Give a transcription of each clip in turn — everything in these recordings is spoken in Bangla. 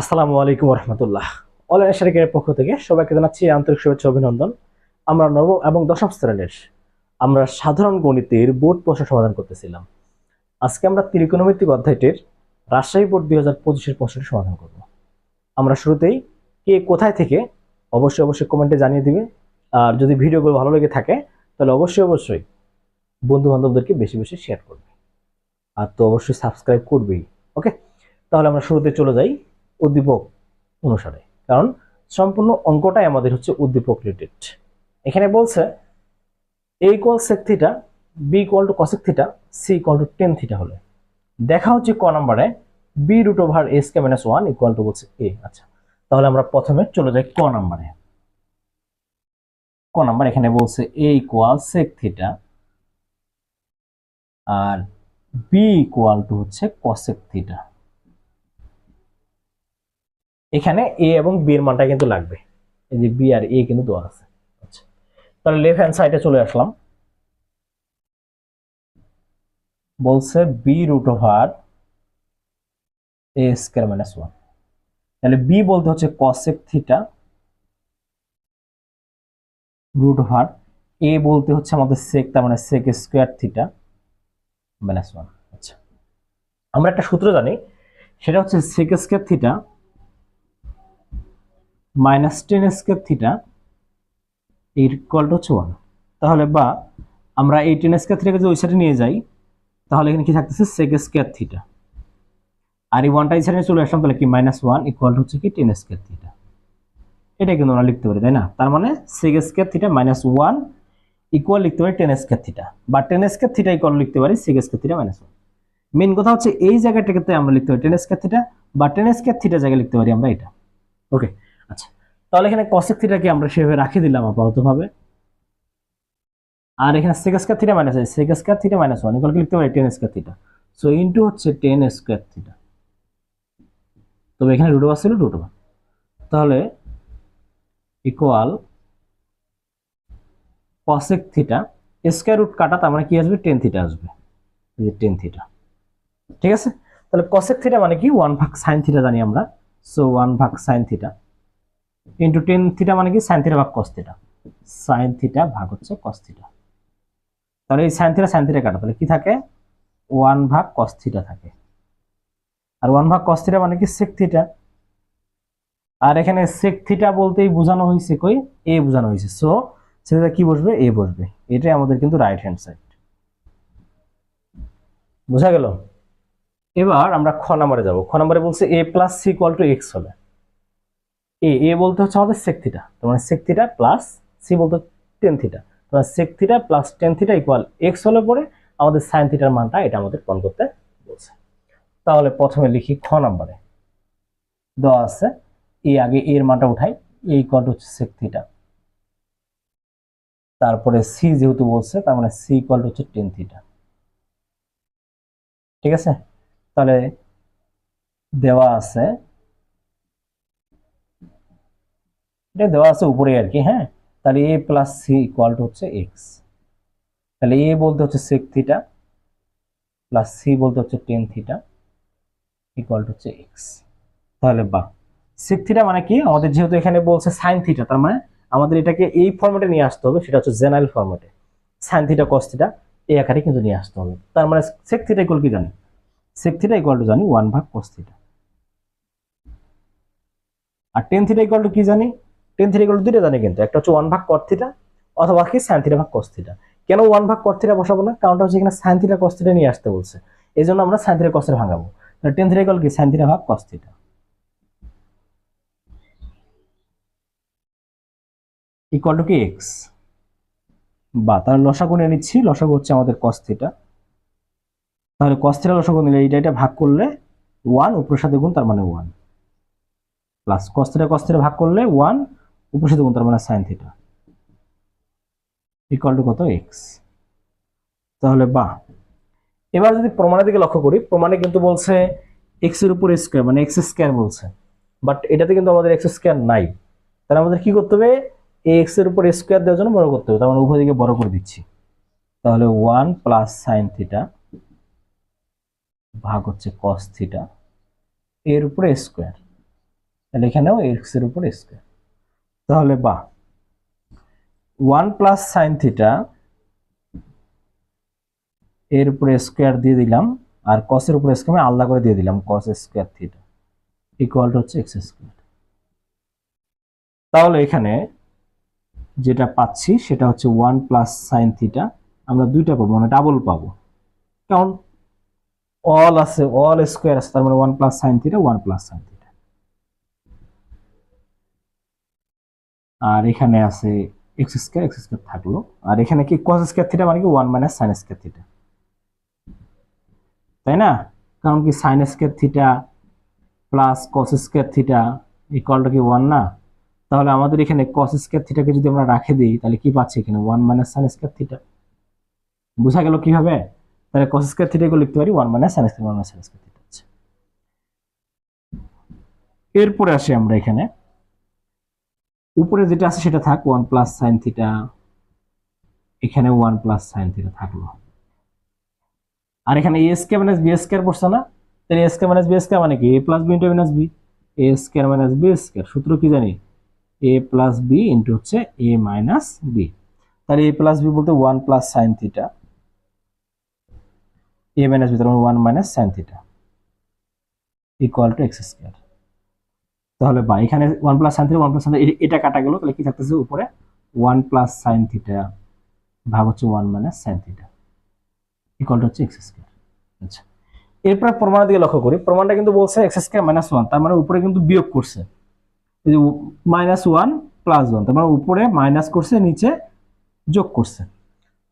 আসসালামু আলাইকুম রহমতুল্লাহ অনলাইন শারিকের পক্ষ থেকে সবাইকে জানাচ্ছি আন্তরিক শুভেচ্ছা অভিনন্দন। আমরা নবম এবং দশম শ্রেণির, আমরা সাধারণ গণিতের বোর্ড প্রশ্ন সমাধান করতেছিলাম। আজকে আমরা ত্রিকোণমিতিক অধ্যায়টির রাজশাহী বোর্ড দুই হাজার পঁচিশের প্রশ্নটি সমাধান করব। আমরা শুরুতেই কে কোথায় থেকে অবশ্যই অবশ্যই কমেন্টে জানিয়ে দিবে। আর যদি ভিডিওগুলো ভালো লেগে থাকে, তাহলে অবশ্যই অবশ্যই বন্ধু বান্ধবদেরকে বেশি বেশি শেয়ার করবে। আর তো অবশ্যই সাবস্ক্রাইব করবেই ওকে তাহলে আমরা শুরুতে চলে যাই। উদ্দীপক অনুসারে। কারণ সম্পূর্ণ অঙ্কটাই আমাদের হচ্ছে উদ্দীপক রিলেটেড। এখানে বলছে A equal sec theta B equal to cosec theta C equal to tan theta হলে। দেখা হচ্ছে ক নম্বরে B root over S square minus one equal to বলছে এ আচ্ছা তাহলে আমরা প্রথমে চলে যাই ক নম্বরে। ক নাম্বার এখানে বলছে এ ইকুয়াল সেক থিটা আর বি ইকুয়াল টু হচ্ছে কসেক থিটা এখানে এ এবং বি এর মানটা কিন্তু লাগবে। এই যে বি আর এ কিন্তু দেওয়া আছে। আচ্ছা। তাহলে লেফট হ্যান্ড সাইডে চলে আসলাম। বলছে B root over A square minus one তাহলে বি বলতে হচ্ছে cosec theta root over A বলতে হচ্ছে আমাদের সেক তার মানে sec square theta minus one আচ্ছা। আমরা একটা সূত্র জানি, সেটা হচ্ছে sec square theta minus tan square theta equal to হচ্ছে ওয়ান তাহলে বা আমরা এই টেন স্কোয়ার থিটাকে যদি ওই সাইডে নিয়ে যাই, তাহলে এখানে কি থাকতেছে সেক স্কোয়ার থিটা আর এই ওয়ানটা এই সাইডে চলে আসলাম, তাহলে কি মাইনাস ওয়ান ইকুয়াল হচ্ছে কি টেন স্কোয়ার থিটা এটা কিন্তু আমরা লিখতে পারি, তাই না? তার মানে sec square theta minus one equal লিখতে পারি টেন স্কোয়ার থিটা বা টেন স্কোয়ার থিটা ইকুয়াল লিখতে পারি sec square theta minus one main কথা হচ্ছে এই জায়গাটাকে আমরা লিখতে পারি টেন স্কোয়ার থিটা বা টেন স্কোয়ার থিটা জায়গায় লিখতে পারি আমরা এটা. ওকে তাহলে এখানে কসেক থিটাকে আমরা সেভাবে রাখি দিলাম আপাততভাবে। আর এখানে সেক স্কয়ার থিটা মাইনাস আছে। Sec square theta minus one equal লিখতে পারি tan square theta so into হচ্ছে টেন স্কয়ার থিটা তবে এখানে রুট ওভার ছিল রুট ওভার তাহলে equal cosec theta square root কাটা, তার মানে কি আসবে? টেন থিটা আসবে। এই যে টেন থিটা ঠিক আছে? তাহলে কসেক থিটা মানে কি? ওয়ান ভাগ সাইন থিটা জানি আমরা। সো ওয়ান ভাগ sine theta into tan theta মানে কি? সাইন থিটা ভাগ কস সাইন থিটা ভাগ হচ্ছে কস তাহলে এই সাইন থিটা সাইন থিটা কাটা। তাহলে কি থাকে? ওয়ান ভাগ কস থাকে। আর ওয়ান ভাগ কস মানে কি? সেক থিটা আর এখানে সেক থিটা বলতেই বোঝানো হয়েছে কই? এ বোঝানো হয়েছে। সো সেটা কি বসবে? এ বসবে। এটাই আমাদের কিন্তু রাইট হ্যান্ড সাইড বোঝা গেল? এবার আমরা খ নাম্বারে যাব। খ নাম্বারে বলছে A plus C equal to X হবে। এ এ বলতে হচ্ছে আমাদের সেক থিটা তার সেক থিটা প্লাস সি বলতে টেন থিটা তাহলে sec theta plus tan theta equal X হলে পরে আমাদের সাইন থিটার মানটা এটা আমাদের প্রমাণ করতে বলছে। তাহলে প্রথমে লিখি খ নাম্বারে। দেওয়া আছে এ আগে এর মানটা উঠাই এ ইকুয়াল টু হচ্ছে সেক থিটা তারপরে সি যেহেতু বলছে, তার মানে সি ইকুয়াল টু হচ্ছে টেন থিটা ঠিক আছে? তাহলে দেওয়া আছে এটা দেওয়া আছে উপরে আর কি হ্যাঁ? তাহলে A plus C equal to হচ্ছে এক্স তাহলে এ বলতে হচ্ছে সেক থিটা প্লাস সি বলতে হচ্ছে টেন থিটা ইকুয়াল টু হচ্ছে এক্স তাহলে বা সেক থিটা মানে কি? আমাদের যেহেতু এখানে বলছে সাইন থিটা তার মানে আমাদের এটাকে এই ফর্মেটে নিয়ে আসতে হবে, সেটা হচ্ছে জেনারেল ফর্মেটে সাইন থিটা কস থিটা এই আকারে কিন্তু নিয়ে আসতে হবে। তার মানে সেক থিটা ইকুয়াল কি জানি? সেক থিটা ইকুয়াল টু জানি ওয়ান ভাগ কস থিটা আর টেন থিটা ইকুয়াল টু কি জানি? টেন থিটা ইকুয়াল দুইটা জানি কিন্তু। একটা হচ্ছে ওয়ান ভাগ কট অথবা কি সাইন ভাগ কস কেন ওয়ান ভাগ কট বসাবো না? কারণটা হচ্ছে এখানে সাইন থিটা কস নিয়ে আসতে বলছে। এই জন্য আমরা সাইন থিটা কস ভাঙাবো। টেন ইকুয়াল কি? সাইন থিটা ভাগ কস থিটা ইকুয়াল টু কি? এক্স বা তাহলে লসাগু নিয়ে নিচ্ছি। লসাগু হচ্ছে আমাদের কস থিটা তাহলে কস থিটা লসাগু নিলে এইটা এটা ভাগ করলে ওয়ান উপরের সাথে গুণ তার মানে one plus cos theta cos theta ভাগ করলে ওয়ান উপরের সাথে গুণ তার মানে সাইন থিটা ইকুয়াল টু কত? এক্স তাহলে বা। এবার যদি প্রমাণের দিকে লক্ষ্য করি, প্রমাণে কিন্তু বলছে এক্সের উপর স্কোয়ার মানে এক্স স্কোয়ার বলছে। বাট এটাতে কিন্তু আমাদের এক্স স্কোয়ার নাই। তাহলে আমাদের কি করতে হবে? এক্সের উপর স্কোয়ার দেওয়ার জন্য বড় করতে হবে। তার মানে উভয় দিকে বড় করে দিচ্ছি। তাহলে ওয়ান প্লাস সাইন থিটা ভাগ হচ্ছে কস থিটা এর উপরে স্কোয়ার তাহলে এখানেও এক্সের উপর স্কোয়ার তাহলে বা ওয়ান প্লাস সাইন থিটা এর উপরে স্কোয়ার দিয়ে দিলাম, আর কসের উপরে স্কোয়ার আলাদা করে দিয়ে দিলাম কস স্কোয়ার থিটা ইকুয়াল হচ্ছে এক্স স্কোয়ার তাহলে এখানে যেটা পাচ্ছি সেটা হচ্ছে ওয়ান প্লাস সাইন থিটা আমরা দুইটা পাবো মানে ডাবল পাবো। কারণ অল আছে অল স্কোয়ার আছে, তার মানে one plus sine theta one plus sine theta আর এখানে আছে এক্স স্কোয়ার এক্স স্কোয়ার থাকল। আর এখানে কি কস স্কোয়ার থিটা মানে কি one minus sine square theta তাই না? কারণ কি sine square theta plus cos square theta ইকুয়ালটা কি ওয়ান না? তাহলে আমাদের এখানে কস স্কোয়ার থিটাকে যদি আমরা রাখে দিই, তাহলে কি পাচ্ছি এখানে? One minus sine square theta বোঝা গেল কীভাবে? তাহলে কস স্কোয়ার থিটা লিখতে পারি one minus sine square one minus sine square theta এরপরে আসি আমরা এখানে। উপরে যেটা আছে সেটা থাক ওয়ান প্লাস সাইন থিটা এখানে ওয়ান প্লাস সাইন থিটা থাকল। আর এখানে A square minus B square পড়ছে না? তাহলে A square minus B square মানে কি? A plus B into minus B A square minus B square সূত্র কি জানি? এ প্লাস বি ইন্টু হচ্ছে এ মাইনাস বি তাহলে এ প্লাস বি বলতে one plus sine theta A minus B তার one minus sine theta equal to X square তাহলে বা, এখানে one plus sine theta one plus এটা কাটা গেল, তাহলে কি থাকতেছে উপরে? ওয়ান প্লাস সাইন থিটা ভাগ হচ্ছে one minus sine theta equal to হচ্ছে এক্স স্কোয়ার আচ্ছা এরপর প্রমাণের দিকে লক্ষ্য করি। প্রমাণটা কিন্তু বলছে এক্স স্কোয়ার মাইনাস ওয়ান তার মানে উপরে কিন্তু বিয়োগ করছে। এই যে মাইনাস ওয়ান প্লাস ওয়ান তার মানে উপরে মাইনাস করছে, নিচে যোগ করছে।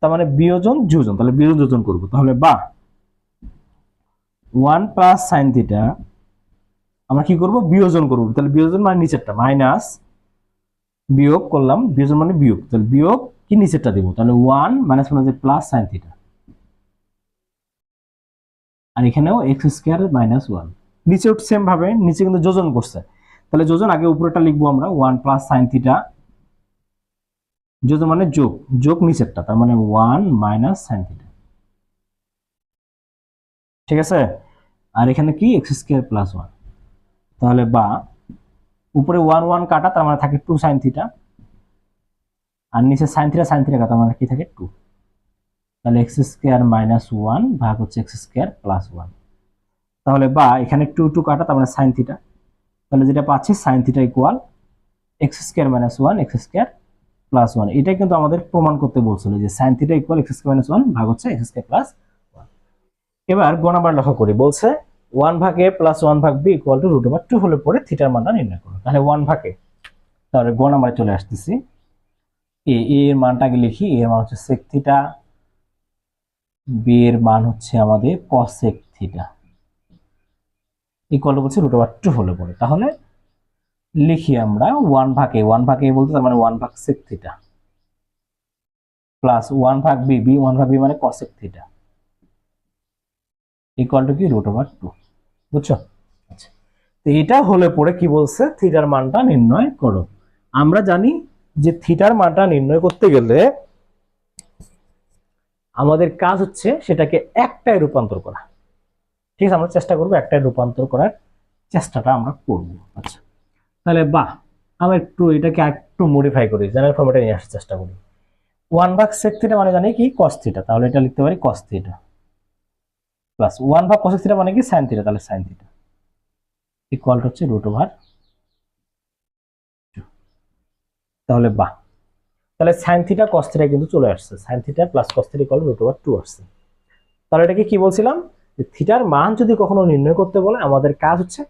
তার মানে বিয়োজন যোজন, তাহলে বিয়োজন যোজন করব। তাহলে বা ওয়ান প্লাস সাইন থিটা আমরা কি করব? বিয়োজন করব। তাহলে বিয়োজন মানে নিচেরটা মাইনাস বিয়োগ করলাম, বিয়োজন মানে বিয়োগ। তাহলে বিয়োগ কি নিচেরটা দিব? তাহলে ওয়ান মাইনাস মানে প্লাস সাইন থিটা আর এখানেও এক্স স্কোয়ার মাইনাস ওয়ান নিচে সেম ভাবে, নিচে কিন্তু যোজন করছে। তাহলে যোজন, আগে উপরেটা লিখব আমরা ওয়ান প্লাস সাইন থিটা যোজন মানে যোগ যোগ নিচেরটা, তার মানে ওয়ান মাইনাস সাইন থিটা ঠিক আছে? আর এখানে কি? এক্স স্কোয়ার প্লাস ওয়ান তাহলে বা, উপরে ওয়ান ওয়ান কাটা, তার মানে থাকে টু সাইন থিটা আর নিচে সাইন থিটা সাইন থিটা কাটা মানে কি থাকে টু তাহলে এক্স স্কোয়ার মাইনাস ওয়ান ভাগ হচ্ছে এক্স স্কোয়ার প্লাস ওয়ান তাহলে বা, এখানে টু টু কাটা, তার মানে সাইন থিটা তাহলে যেটা পাচ্ছি sine theta equal x square minus one x square plus one এটা কিন্তু আমাদের প্রমাণ করতে বলছিল যে sine theta equal x square minus one ভাগ হচ্ছে এক্স স্কোয়ার প্লাস ওয়ান এবার গ নাম্বার লক্ষ্য করি, বলছে ওয়ান ভাগ এ প্লাস ওয়ান ভাগ b equal to root over two হলে পরে থিটার মানটা নির্ণয় করো। তাহলে ওয়ান ভাগে তাহলে গ নাম্বারে চলে আসতেছি। এ এ এর মানটা আগে লিখি। এ এর মান হচ্ছে সেক থিটা বি এর মান হচ্ছে আমাদের কসেক থিটা ইকুয়াল বলছে রুট ওভার টু হলে পরে। তাহলে লিখি আমরা ওয়ান ভাগে ওয়ান ভাগে বলতে তার মানে ওয়ান ভাগ সেক থিটা প্লাস ওয়ান ভাগ বি বি ওয়ান ভাগ বি মানে কসেক থিটা ইকুয়াল টু কি? রুট ওভার টু বুঝছ? আচ্ছা। তো এটা হলে পরে কি বলছে? থিটার মানটা নির্ণয় করো। আমরা জানি যে থিটার মানটা নির্ণয় করতে গেলে আমাদের কাজ হচ্ছে সেটাকে একটায় রূপান্তর করা। ঠিক আছে? আমরা চেষ্টা করব একটায় রূপান্তর করার চেষ্টাটা আমরা করব। আচ্ছা। তাহলে বাহ আমরা একটু এটাকে একটু মডিফাই করি জেনারেল ফর্মেটে নিয়ে আসার চেষ্টা করি। ওয়ান ভাগ সেক থিটা মানে জানি কি? কস থিটা তাহলে এটা লিখতে পারি কস থিটা প্লাস ওয়ান ভাগ কস থিটা মানে কি? সাইন থিটা তাহলে সাইন থিটা ইকুয়াল হচ্ছে রুট ওভার তাহলে বাহ। তাহলে সাইন থিটা কস থিটা কিন্তু চলে আসছে। Sine theta plus cos theta equal root over two আসছে। তাহলে এটাকে কি বলছিলাম? যে থিটার মান যদি কখনো নির্ণয় করতে বলে, আমাদের কাজ হচ্ছে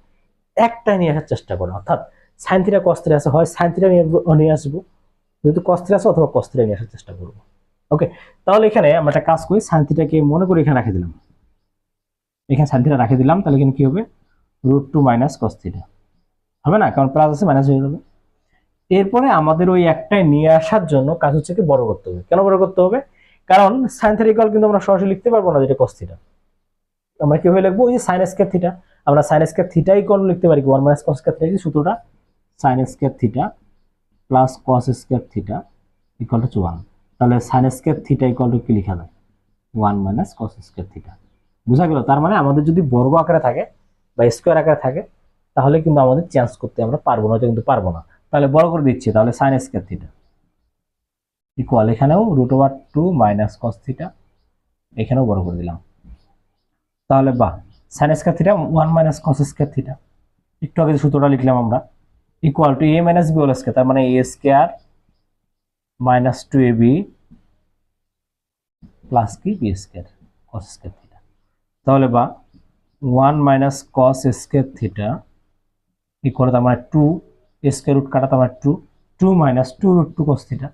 একটাই নিয়ে আসার চেষ্টা করা। অর্থাৎ সাইন থিটা কস থিটা আছে, হয় সাইন থিটা নিয়ে নিয়ে আসব। যেহেতু কস থিটা আছে, অথবা কস থিটা নিয়ে আসার চেষ্টা করব। ওকে তাহলে এখানে আমরা একটা কাজ করি। সাইন থিটাকে মনে করি এখানে রাখে দিলাম। এখানে সাইন থিটা রাখে দিলাম, তাহলে কিন্তু কি হবে? Root two minus cos theta হবে না? কারণ প্লাস আছে মাইনাস হয়ে যাবে। এরপরে আমাদের ওই একটাই নিয়ে আসার জন্য কাজ হচ্ছে কি? বড় করতে হবে। কেন বড় করতে হবে? কারণ সাইন থিটা ইকুয়াল কিন্তু আমরা সরাসরি লিখতে পারব না, যেটা কস থিটা আমরা কীভাবে লিখব? ওই যে সাইন স্কয়ার থিটা আমরা সাইন স্কয়ার থিটা ইকুয়াল লিখতে পারি one minus cos square theta সূত্রটা sine square theta plus cos square theta equal to one তাহলে sine square theta equal to কি লেখা যায় one minus cos square theta বোঝা গেল? তার মানে আমাদের যদি বর্গ আকারে থাকে বা স্কোয়ার আকারে থাকে, তাহলে কিন্তু আমাদের চেঞ্জ করতে আমরা পারব না কিন্তু পারব না। তাহলে বড় করে দিচ্ছি, তাহলে সাইন স্কোয়ার থিটা ইকুয়াল এখানেও root over two minus cos theta এখানেও বড় করে দিলাম। তাহলে বা sine square theta one minus cos square theta একটু আগে সূত্রটা লিখলাম আমরা equal to a minus b whole square তার মানে a square minus two a b plus কি? বি স্কোয়ার কস স্কোয়ার তাহলে বা one minus cos square theta equal তার মানে টু স্কোয়ার রুট কাটা তার মানে two two minus two root two cos theta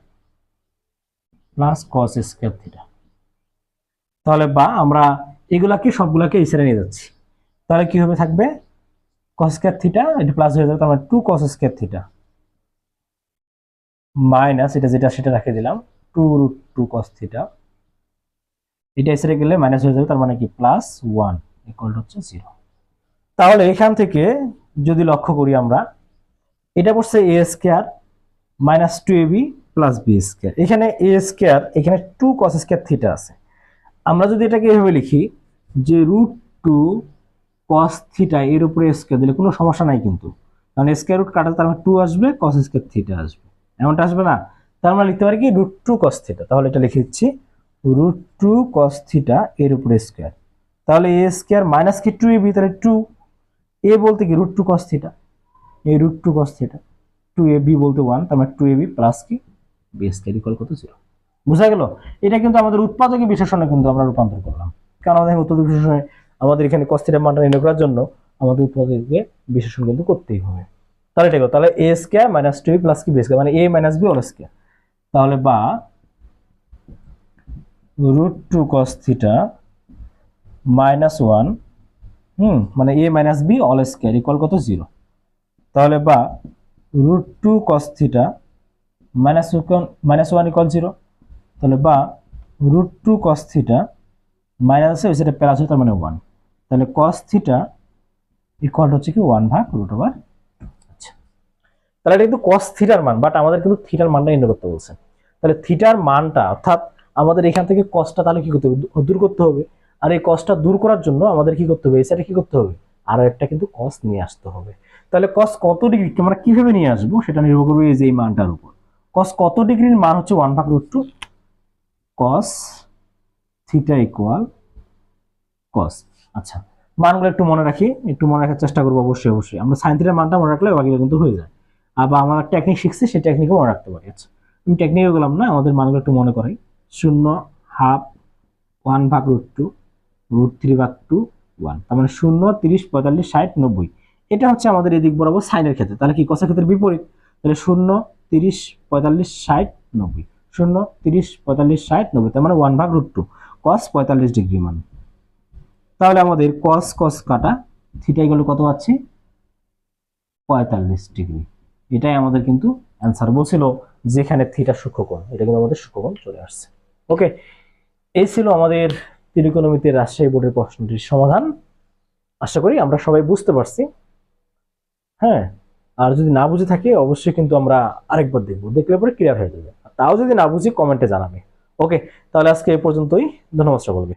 plus cos square theta তাহলে বা আমরা এগুলাকে সবগুলাকে এই নিয়ে যাচ্ছি। তাহলে কি হবে থাকবে? কস স্কোয়ার থিটা এটা প্লাস হয়ে যাবে তার মানে two cos square theta minus এটা যেটা সেটা রেখে দিলাম two root two cos theta এটা এসে গেলে মাইনাস হয়ে যাবে, তার মানে কি? প্লাস ওয়ান ইকুয়াল হচ্ছে জিরো তাহলে এখান থেকে যদি লক্ষ্য করি আমরা, এটা পড়ছে a square minus two a b plus b square এখানে এ স্কোয়ার এখানে টু কস স্কোয়ার থিটা আছে। আমরা যদি এটাকে এভাবে লিখি, যে রুট টু কস থিটা এর উপরে স্কোয়ার দিলে কোনো সমস্যা নাই কিন্তু। কারণ স্কোয়ার রুট কাটা তার মানে টু আসবে কস স্কোয়ার থিটা আসবে। এমনটা আসবে না। তার আমরা লিখতে পারি কি? রুট টু কস থিটা তাহলে এটা লিখে দিচ্ছি। রুট টু কস থিটা এর উপরে স্কোয়ার তাহলে এ স্কোয়ার মাইনাস কি টু এ বি তাহলে টু এ বলতে কি রুট টু কস থিটা এই root two cos theta two a b বলতে ওয়ান তার মানে টু এ বি প্লাস কি? বি স্কোয়ার ইকুয়াল কত জিরো বুঝা গেল? এটা কিন্তু আমাদের উৎপাদকের বিশেষণে কিন্তু আমরা রূপান্তর করলাম। কারণ আমাদের উৎপাদক বিশেষণে আমাদের এখানে কস থিটার মানটা নির্ণয় করার জন্য আমাদের উৎপাদককে বিশেষণ কিন্তু করতেই হবে। তাহলে এটা তাহলে a square minus two plus কি? বি স্কোয়ার মানে a minus b whole square তাহলে বা root two cos theta minus one হুম মানে a minus b all square equal কত? জিরো তাহলে বা root two cos theta minus minus one equal zero তাহলে বা root two cos theta minus আছে সেটা প্লাস হয় তার মানে ওয়ান তাহলে কস থিটা ইকুয়াল হচ্ছে কি ওয়ান ভাগ রুট ওভার আচ্ছা। তাহলে এটা কিন্তু কস থিটার মান বাট আমাদের কিন্তু থিটার মানটা নির্ণয় করতে বলছে। তাহলে থিটার মানটা, অর্থাৎ আমাদের এখান থেকে কসটা তাহলে কি করতে হবে? দূর করতে হবে। আর এই কসটা দূর করার জন্য আমাদের কি করতে হবে? এই কি করতে হবে? আরও একটা কিন্তু কস নিয়ে আসতে হবে। তাহলে কস কত ডিগ্রি আমরা কীভাবে নিয়ে আসব? সেটা নির্ভর করবে এই যে এই মানটার উপর। কস কত ডিগ্রির মান হচ্ছে ওয়ান ভাগ root two cos theta equal cos আচ্ছা মানগুলো একটু মনে রাখি। একটু মনে রাখার চেষ্টা করব অবশ্যই অবশ্যই। আমরা সাইন থিটার মানটা মনে রাখলে বাকিটা কিন্তু হয়ে যায়। আবার আমরা টেকনিক শিখছি, সেই টেকনিকও মনে রাখতে পারি। আচ্ছা আমি টেকনিকে গেলাম না, আমাদের মানগুলো একটু মনে করাই। শূন্য, হাফ, ওয়ান ভাগ রুট টু, রুট থ্রি ভাগ টু, ওয়ান। তার মানে শূন্য, তিরিশ, পঁয়তাল্লিশ, ষাট, নব্বই। এটা হচ্ছে আমাদের এদিক বরাবর সাইনের ক্ষেত্রে। তাহলে কি কষার ক্ষেত্রে বিপরীত? তাহলে শূন্য, তিরিশ, পঁয়তাল্লিশ, ষাট, নব্বই। শূন্য, তিরিশ, পঁয়তাল্লিশ, ষাট, নব্বই। তার মানে ওয়ান ভাগ রুট টু। কস পঁয়তাল্লিশ ডিগ্রি মান। তাহলে আমাদের কস কস কাটা থিটাই গেল কত আছে? পঁয়তাল্লিশ ডিগ্রি। এটাই আমাদের কিন্তু অ্যান্সার বলছিল, যেখানে থিটা সূক্ষ্মকোণ। এটা কিন্তু আমাদের সূক্ষ্মকোণ চলে আসছে। ওকে এই ছিল আমাদের ত্রিকোণমিতি রাজশাহী বোর্ডের প্রশ্নটির সমাধান। আশা করি আমরা সবাই বুঝতে পারছি। হ্যাঁ আর যদি না বুঝে থাকে, অবশ্যই কিন্তু আমরা আরেকবার দেখব। দেখলে পরে ক্লিয়ার হয়ে যাবে। তাও যদি না বুঝি কমেন্টে জানাবে। ওকে তাহলে আজকে এ পর্যন্তই। ধন্যবাদ সকলকে।